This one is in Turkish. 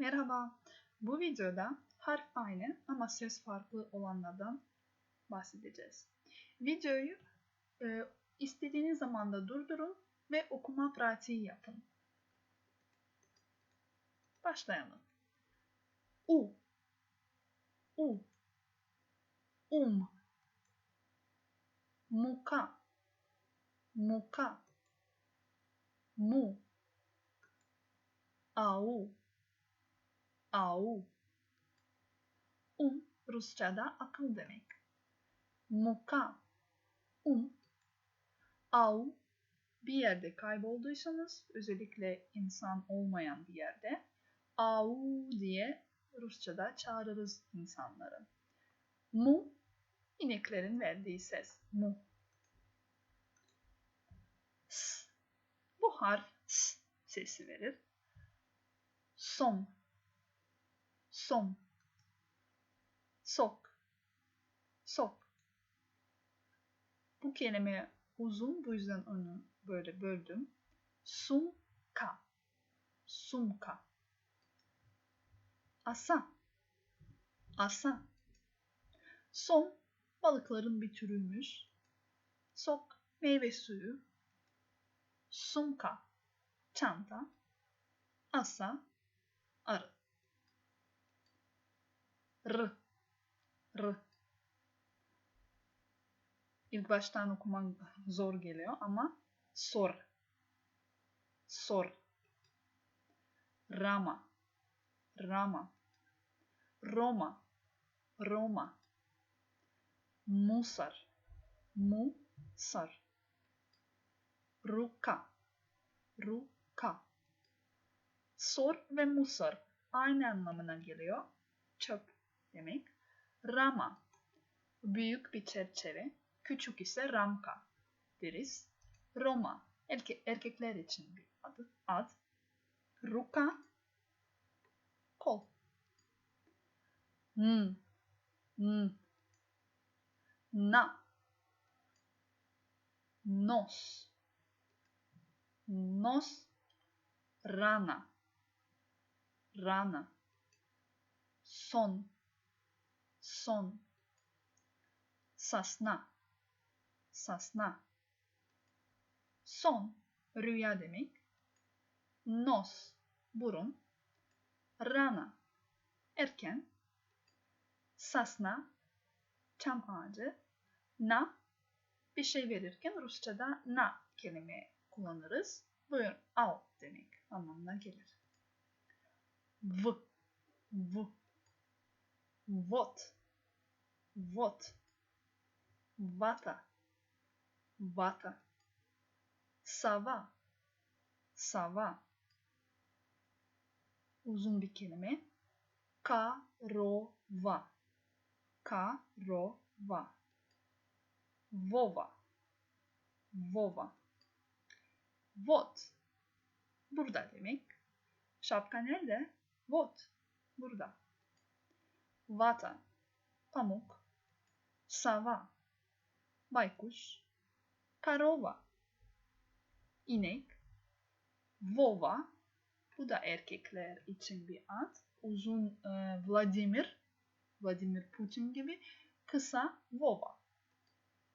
Merhaba. Bu videoda harf aynı ama ses farklı olanlardan bahsedeceğiz. Videoyu e, istediğiniz zamanda durdurun ve okuma pratiği yapın. Başlayalım. U U Um Muka Muka Mu Au Au Um Rusçada akıl demek. Muka Um Au bir yerde kaybolduysanız özellikle insan olmayan bir yerde au diye Rusçada çağırırız insanları. Mu ineklerin verdiği ses. Mu. S. Bu harf s sesi verir. Som. Som. Sok. Sok. Bu kelime uzun bu yüzden onu böyle böldüm. Sumka. Sumka. Asa. Asa. Som balıkların bir türüymüş. Sok meyve suyu. Sumka çanta. Asa arı. R. R. İlk baştan okumak zor geliyor ama sor. Sor. Rama. Rama. Roma. Roma. Musar. Musar. Ruka. Ruka. Sor ve musar aynı anlamına geliyor. Demek. Rama. Büyük bir çerçeve. Küçük ise ramka deriz. Roma. Erke erkekler için bir adı, ad. Ruka. Kol. Hmm. Hmm. Na. Nos. Nos. Rana. Rana. Son. Son. Sasna. Sasna. Son. Rüya demek. Nos. Burun. Rana. Erken. Sasna. Çam ağacı. Na. Bir şey verirken Rusça'da na kelime kullanırız. Buyur al demek anlamına gelir. V. V. Vot. Vot. Vata. Vata. Sava. Sava. Uzun bir kelime. Karova. Karova. Vova. Vova. Vot. Burada demek. Şapka nerede? Vot. Burada. Vata. Pamuk. Sava. Baykuş. Karova. İnek. Vova. Bu da erkekler için bir ad. Uzun e, Vladimir. Vladimir Putin gibi. Kısa Vova.